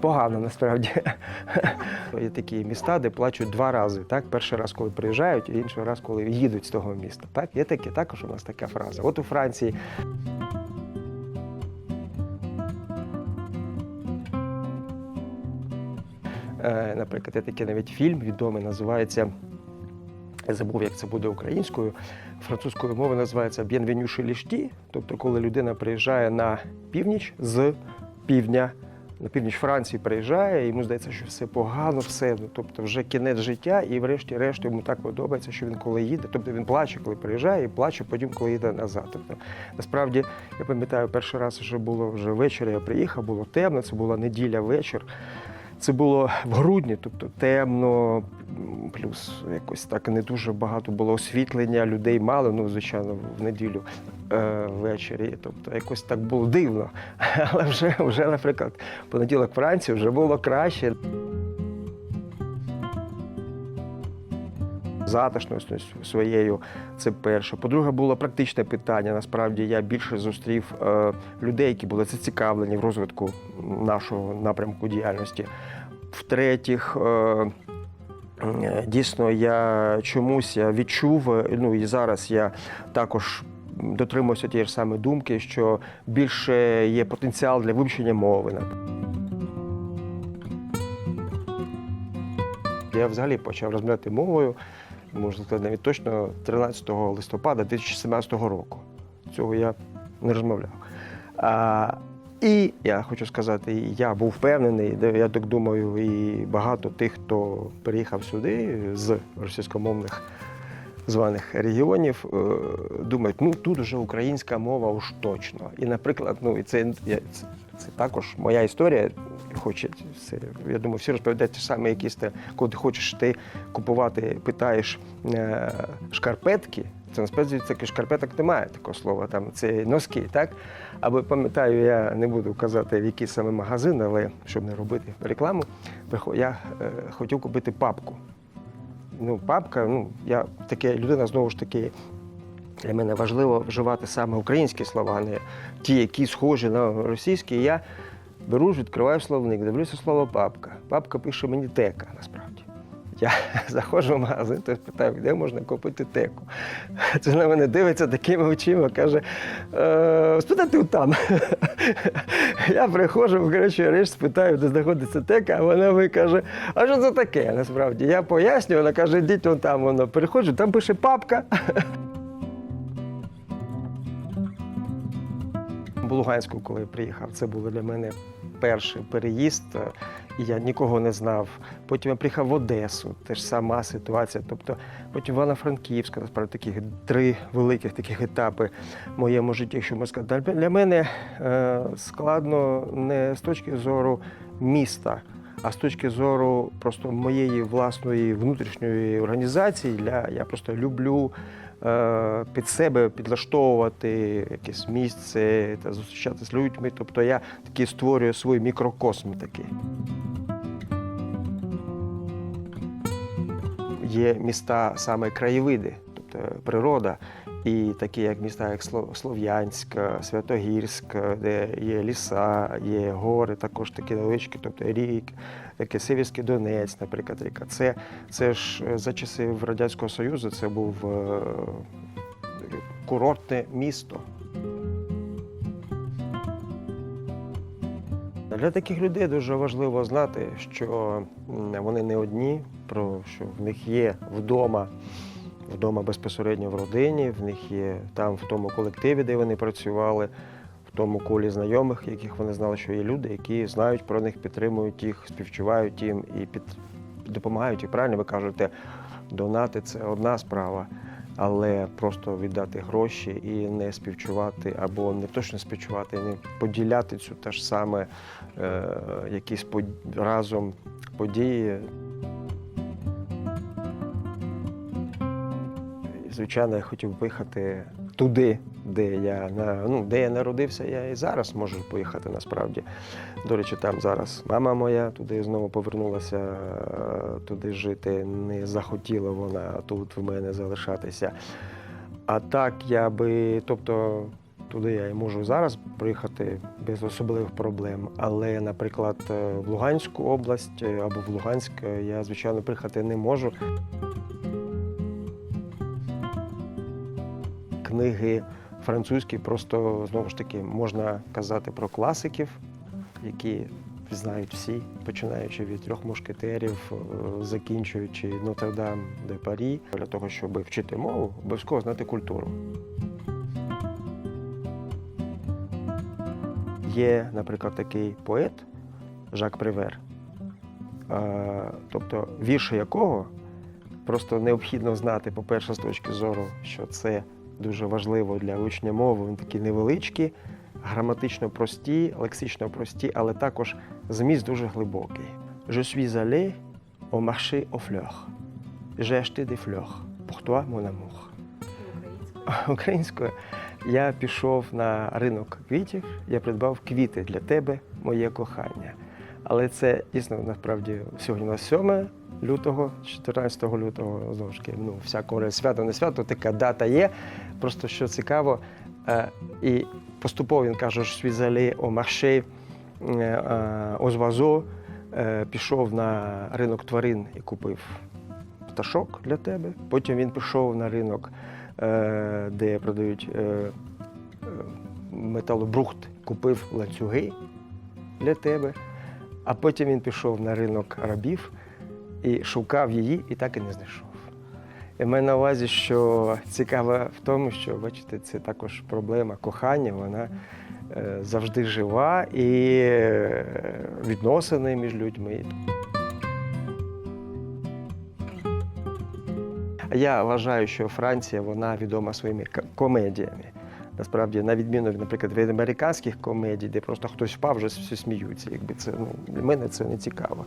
погано насправді. Є такі міста, де плачуть два рази. Так? Перший раз, коли приїжджають, і інший раз, коли їдуть з того міста. Так? Є таке, також у нас така фраза. От у Франції Е, Наприклад, є такий навіть фільм відомий, називається. Я забув, як це буде українською. Французькою мовою називається «Bienvenue chez les ch'tis», тобто коли людина приїжджає на північ з півдня, на північ Франції приїжджає, йому здається, що все погано, все, ну, тобто вже кінець життя, і врешті-решт йому так подобається, що він коли їде, тобто він плаче, коли приїжджає, і плаче потім, коли їде назад. Тобто, насправді, я пам'ятаю, перший раз вже було вже ввечері, я приїхав, було темно, це була неділя вечір. Це було в грудні, тобто темно, плюс якось так не дуже багато було освітлення, людей мало, ну, звичайно, в неділю е, ввечері. Тобто якось так було дивно. Але вже, вже, наприклад, понеділок вранці вже було краще. Затишністю своєю це перше. По-друге, було практичне питання. Насправді я більше зустрів е, людей, які були зацікавлені в розвитку нашого напрямку діяльності. В-третіх, е, е, дійсно, я чомусь відчув, ну і зараз я також дотримуюся тієї ж самої думки, що більше є потенціал для вивчення мови. Я взагалі почав розмовляти мовою, можна сказати, навіть точно 13 листопада 2017 року. Цього я не розмовляв. А, і я хочу сказати, я був впевнений, я так думаю, і багато тих, хто переїхав сюди з російськомовних званих регіонів, е, думають, ну тут вже українська мова уж точно. І, наприклад, ну і це, це, це також моя історія. Хоче це, я думаю, всі розповідають ті самі якісь те, коли ти хочеш ти купувати, питаєш е, шкарпетки. Це насправді таки шкарпеток немає такого слова, там це носки, так? Або пам'ятаю, я не буду казати, в який саме магазин, але щоб не робити рекламу, я е, хотів купити папку. Ну, папка, ну, я таке людина знову ж таки. Для мене важливо вживати саме українські слова, а не ті, які схожі на російські. Я беру, ж, відкриваю словник, дивлюся слово папка. Папка пише мені тека насправді. Я заходжу в магазин, то питаю, де можна купити теку. Це на мене дивиться такими очима, каже: «Е, спитати там. Я приходжу, в коротше, річ, спитаю, де знаходиться тека, а вона мені каже, а що це таке? Насправді я пояснюю, вона каже, йдіть вон там, воно переходжу, там пише папка. В Луганську, коли я приїхав, це був для мене перший переїзд, е, і я нікого не знав. Потім я приїхав в Одесу, теж сама ситуація. Тобто потім Івано-Франківська, насправді таких три великих таких етапи в моєму житті, якщо можна сказати. Для мене е, складно не з точки зору міста. А з точки зору просто моєї власної внутрішньої організації, для я просто люблю е, під себе підлаштовувати якесь місце та зустрічатися з людьми. Тобто я такий створюю свій мікрокосм такий. Є міста саме краєвиди, тобто природа, і такі як міста, як Сло- Слов'янськ, Святогірськ, де є ліса, є гори, також такі невеличкі, тобто рік, таке Сивірський Донець, наприклад, ріка. Це, це ж е, за часів Радянського Союзу це був е, курортне місто. Для таких людей дуже важливо знати, що вони не одні, про що в них є вдома, вдома безпосередньо в родині, в них є там, в тому колективі, де вони працювали, в тому колі знайомих, яких вони знали, що є люди, які знають про них, підтримують їх, співчувають їм і під, допомагають. І правильно ви кажете, донати це одна справа. Але просто віддати гроші і не співчувати, або не точно співчувати, не поділяти цю те ж саме е, якісь под... разом події. Звичайно, я хотів поїхати туди, де я ну, де я народився, я і зараз можу поїхати насправді. До речі, там зараз мама моя туди знову повернулася туди жити. Не захотіла вона тут в мене залишатися. А так я би, тобто, Туди я і можу зараз приїхати без особливих проблем. Але, наприклад, в Луганську область е, або в Луганськ е, я, звичайно, приїхати не можу. Книги французькі просто знову ж таки можна казати про класиків, які знають всі, починаючи від трьох мушкетерів, е, закінчуючи Нотр-Дам де Парі. Для того, щоб вчити мову, обов'язково знати культуру. Є, наприклад, такий поет Жак Привер, е, тобто вірші якого просто необхідно знати, по-перше, з точки зору, що це дуже важливо для вивчення мови. Вони такі невеличкі, граматично прості, лексично прості, але також зміст дуже глибокий. Je suis allé au marché aux fleurs. J'ai acheté des fleurs. Pour toi, mon amour. Українською я пішов на ринок квітів, я придбав квіти для тебе, моє кохання. Але це дійсно насправді сьогодні нас 7 лютого, 14 лютого, знову ж таки, ну, всякого свято, не свято, така дата є. Просто що цікаво, е, і поступово він каже, що свізалі о марше о звазо, пішов на ринок тварин і купив пташок для тебе. Потім він пішов на ринок, е, де продають е, металобрухт, купив ланцюги для тебе. А потім він пішов на ринок рабів і шукав її, і так і не знайшов. І мене на увазі, що цікаво в тому, що бачите, це також проблема кохання, вона е, завжди жива і е, відносини між людьми. Я вважаю, що Франція вона відома своїми комедіями. Насправді, на відміну, наприклад, від американських комедій, де просто хтось впав, вже всі сміються. Якби це ну для мене це не цікаво.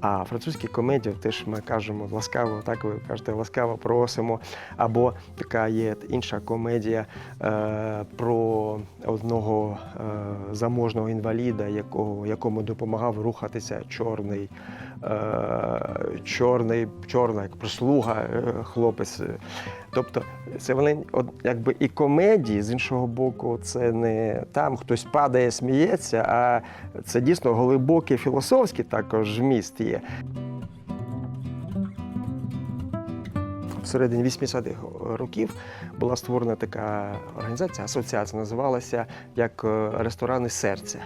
А французькі комедії теж ми кажемо ласкаво, так ви кажете, ласкаво просимо. Або така є інша комедія е, про одного е, заможного інваліда, якого якому допомагав рухатися чорний, чорний, чорна як прислуга, е, хлопець. Тобто це вони якби і комедії, з іншого боку, це не там хтось падає, сміється, а це дійсно глибокий філософський також зміст є. В середині 80-х років була створена така організація, асоціація, називалася як е, ресторани серця.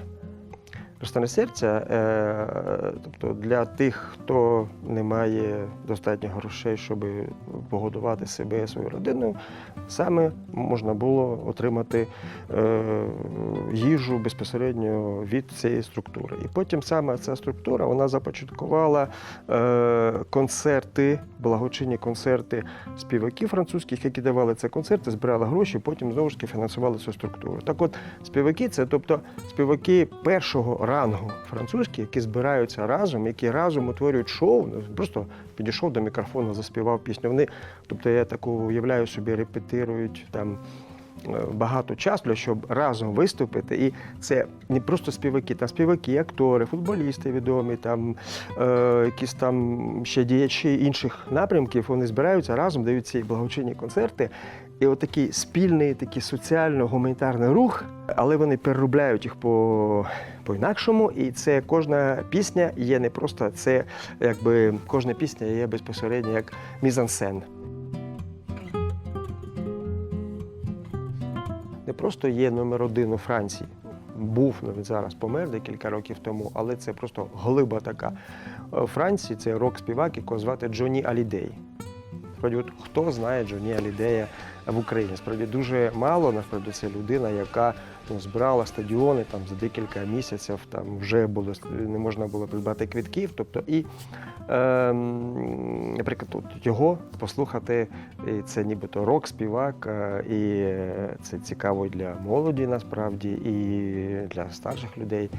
Ресторани серця, е, тобто для тих, хто не має достатньо грошей, щоб погодувати себе, свою родину, саме можна було отримати е, їжу безпосередньо від цієї структури. І потім саме ця структура вона започаткувала е, концерти, благочинні концерти співаків французьких, які давали ці концерти, збирали гроші, потім знову ж таки фінансували цю структуру. Так от співаки це тобто співаки першого рангу французькі, які збираються разом, які разом утворюють шоу. Просто підійшов до мікрофону, заспівав пісню. Вони, тобто я таку уявляю собі, репетирують там. Е, Багато часу, щоб разом виступити. І це не просто співаки, там співаки, актори, футболісти відомі, там е, якісь там ще діячі інших напрямків. Вони збираються разом, дають ці благочинні концерти. І от такий спільний, такий соціально-гуманітарний рух, але вони переробляють їх по, по-інакшому. І це кожна пісня є не просто це, якби кожна пісня є безпосередньо як мізансцен. Просто є номер один у Франції. Був навіть зараз помер декілька років тому, але це просто глиба така. У Франції це рок-співак, якого звати Джоні Алідей. Справді, от хто знає Джоні Алідея в Україні? Справді дуже мало. Насправді це людина, яка ну, збирала стадіони там за декілька місяців. Там вже було не можна було придбати квітків. Тобто, і е, наприклад, от його послухати, і це нібито рок-співак, е, і це цікаво для молоді насправді, і для старших людей.